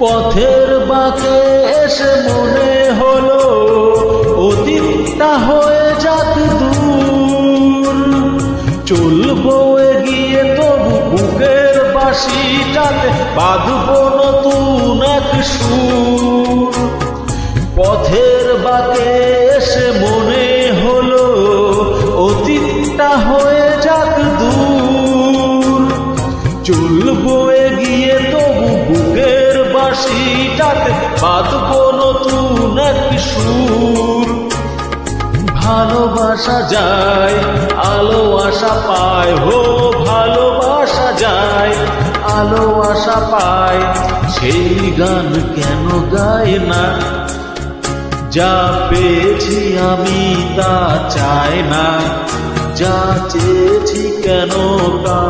পথের বাঁকে এসে মনে হলো অতীতটা হয়ে যাক দূর। চলবো এগিয়ে তবু বুকের বাসিটাতে বাঁধবো নতুন এক সুর। পথের বাঁকে এসে মনে হলো অতীতটা হয়ে যাক দূর। চলবো এগিয়ে বাসিটাতে বাঁধবো নতুন এক সুর। ভালোবাসা যায়, আলো আশা পায়, হো, ভালোবাসা যায়, আলো আশা পায়। সেই গান কেন গায় না? যা পেয়েছি আমি তা চাই না। যা চেয়েছি কেন তা